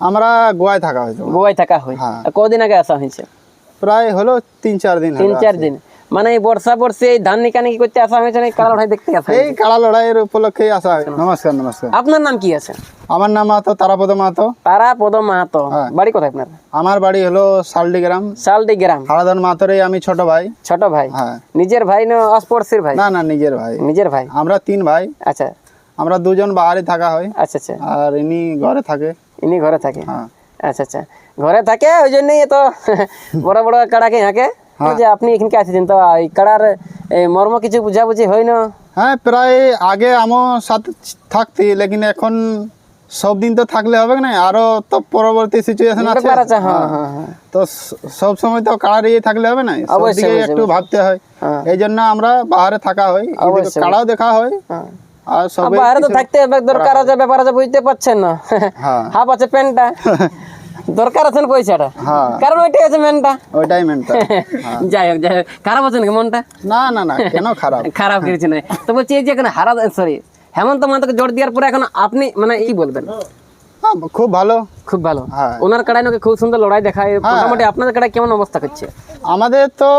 আমরা গোয়ায় থাকা হয়েছে গোয়ায় থাকা হয়। হ্যাঁ। কদিন আগে আসা হয়েছে? প্রায় হলো তিন চার দিন তিন চার দিন। মানে এই বর্ষা বর্ষে এই ধান নিকানি করতে আসা হয়েছে না কালা লড়াই দেখতে আসা এই? কাড়া লড়াইয়ের উপলক্ষেই আসা হয়। নমস্কার নমস্কার। আপনার নাম কি আছে? আমার নাম মাহাতো তারাপদ মাহাতো। তারা পদম মাহাতো। হ্যাঁ। বাড়ি কোথায় আপনার? আমার বাড়ি হলো সালডি গ্রাম। সালডি গ্রাম। হারাধন মাহাতোরই আমি ছোট ভাই। ছোট ভাই? হ্যাঁ। নিজের ভাই না অস্পর্শের ভাই? না না নিজের ভাই। নিজের ভাই? আমরা তিন ভাই। আচ্ছা। আমরা দুজন বাহারে থাকা হয়। আচ্ছা আচ্ছা। আর ইনি ঘরে থাকে। ইনি ঘরে থাকে। হ্যাঁ। আচ্ছা আচ্ছা। ঘরে থাকে ওই জন্যই তো বড় বড় কাড়াকে হাঁকে। যে আপনি এখানকে আসছেন তো এই কাড়ার মর্ম কিছু বুঝাবুঝি হয় না? হ্যাঁ প্রায় আগে আমার সাথে থাকতি লেকিন এখন সব দিন তো থাকলে হবে না আরও তো পরবর্তী সিচুয়েশন আছে। হ্যাঁ হ্যাঁ। তো সব সময় তো কাড়া দিয়ে থাকলে হবে না অবশ্যই, একটু ভাবতে হয়। এই জন্য আমরা বাহারে থাকা হয়। কাড়াও দেখা হ্যাঁ। আর সব আর বাইরে তো থাকতে দরকার আছে ব্যাপার আছে বুঝতে পারছেন না। হ্যাঁ। হাফ আছে প্যান্টটা। দরকার পয়সাটা? হ্যাঁ। কারণ ওইটাই আছে মেনটা ওইটাই মেনটা যাই হোক যাই হোক। খারাপ আছে নাকি মনটা? না না না কেন খারাপ? খারাপ কিছু নাই। তো বলছি এই যে এখন হারা সরি হেমন্ত মাহাতোকে জোর দেওয়ার পরে এখন আপনি মানে কি বলবেন? হ্যাঁ, খুব ভালো। খুব ভালো। হ্যাঁ। ওনার কাড়াই নাকি খুব সুন্দর লড়াই দেখায়। মোটামুটি আপনাদের কাড়াই কেমন অবস্থা করছে? আমাদের তো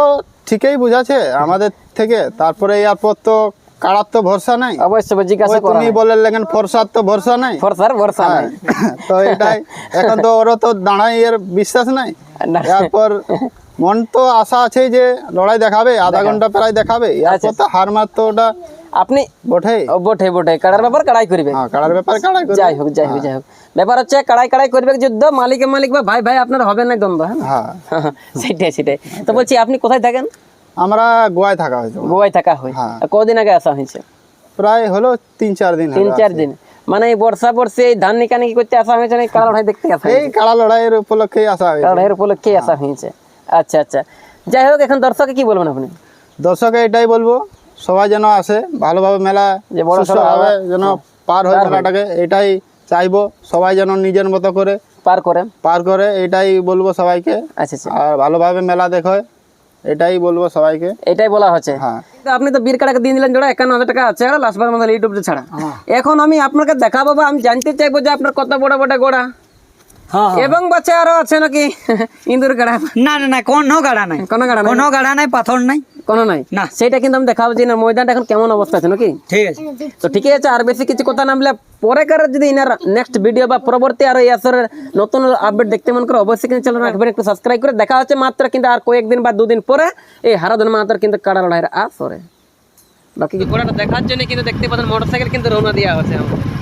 ঠিকই বুঝাচ্ছে। আমাদের থেকে তারপরে এরপর তো কাড়ার তো ভরসা নাই। অবশ্যই জিজ্ঞাসা করা তুমি বলে লেগেন ফরসার তো ভরসা নাই। ফরসার ভরসা নাই। তো এটাই। এখন তো ওরও তো দাঁড়াই এর বিশ্বাস নাই। এরপর মন তো আশা আছে যে লড়াই দেখাবে আধা ঘণ্টা প্রায় দেখাবে। এরপর তো হার মার তো ওটা আপনি বটে বটে বটে কাড়ার ব্যাপার কাড়াই করবে। হ্যাঁ কাড়ার ব্যাপার কাড়াই করবে। যাই হোক যাই হোক যাই হোক। ব্যাপার হচ্ছে কাড়াই কাড়াই করবে যুদ্ধ মালিকে মালিক বা ভাই ভাই আপনার হবে না দ্বন্দ্ব হ্যাঁ হ্যাঁ। সেটাই সেটাই। তো বলছি আপনি কোথায় থাকেন? আমরা গোয়ায় থাকা হয়েছে গোয়ায় থাকা হয়। হ্যাঁ। কদিন আগে আসা হয়েছে? প্রায় হলো তিন চার দিন তিন চার দিন। মানে বর্ষা বর্ষে এই ধান নিকানি করতে আসা হয়েছে না কাড়া লড়াই দেখতে আসা এই কাড়া লড়াইয়ের উপলক্ষেই আসা হয়েছে। লড়াইয়ের উপলক্ষে আসা হয়েছে। আচ্ছা আচ্ছা। যাই হোক এখন দর্শকে কি বলবেন আপনি? দর্শকে এটাই বলব সবাই যেন আসে ভালোভাবে মেলা যে বড় সড়ো যেন পার হয় মেলাটাকে এটাই চাইব। সবাই যেন নিজের মতো করে পার করেন পার করে এটাই বলব সবাইকে। আচ্ছা আচ্ছা। আর ভালোভাবে মেলা দেখো এটাই বলব সবাইকে। এটাই বলা হচ্ছে। হ্যাঁ। আপনি তো বীর কাটাকে দিয়ে দিলেন জোড়া একান্ন হাজার টাকা আছে আর লাস্ট বার ইউটিউবে ছাড়া। এখন আমি আপনাকে দেখাবো বা আমি জানতে চাইব যে আপনার কত বড় বড় গোড়া। হ্যাঁ এবং বাচ্চা আরও আছে নাকি? ইন্দুর গাড়া। না না না কোনো গাড়া নাই। কোনো গাড়া নাই। কোনো গাড়া নাই পাথর নাই। কোনো নাই। না। সেটা কিন্তু আমি দেখাবো যে ময়দানটা এখন কেমন অবস্থা আছে নাকি? ঠিক আছে। তো ঠিকই আছে আর বেশি কিছু কথা না বলে পরে যদি ইনার নেক্সট ভিডিও বা পরবর্তী আরও ইয়াসের নতুন আপডেট দেখতে মন করে অবশ্যই কিন্তু চ্যানেল রাখবেন একটু সাবস্ক্রাইব করে। দেখা হচ্ছে মাত্র কিন্তু আর কয়েকদিন বা দুদিন পরে এই হারাধন মাতার কিন্তু কাড়া লড়াইয়ের আসরে। বাকি ঘোড়াটা দেখার জন্য কিন্তু দেখতে পাচ্ছেন মোটরসাইকেল কিন্তু রওনা দেওয়া হচ্ছে আমার।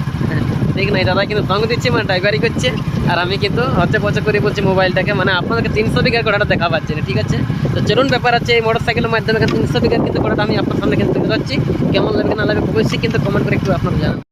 ঠিক নাই, দাদা কিন্তু সঙ্গ দিচ্ছে মানে ড্রাইভারি করছে। আর আমি কিন্তু হচ্ছে পচে করে বলছি মোবাইলটাকে মানে আপনাদেরকে তিনশো বিঘার ঘোড়াটা দেখা পাচ্ছি না ঠিক আছে? তো চলুন, ব্যাপার আছে এই মোটর সাইকেলের মাধ্যমে তিনশো বিঘার কিন্তু ঘোড়াটা আমি আপনার সামনে কিন্তু তুলে ধরছি। কেমন লাগবে, না লাগবে, অবশ্যই কিন্তু কমেন্ট করে একটু আপনারা জানান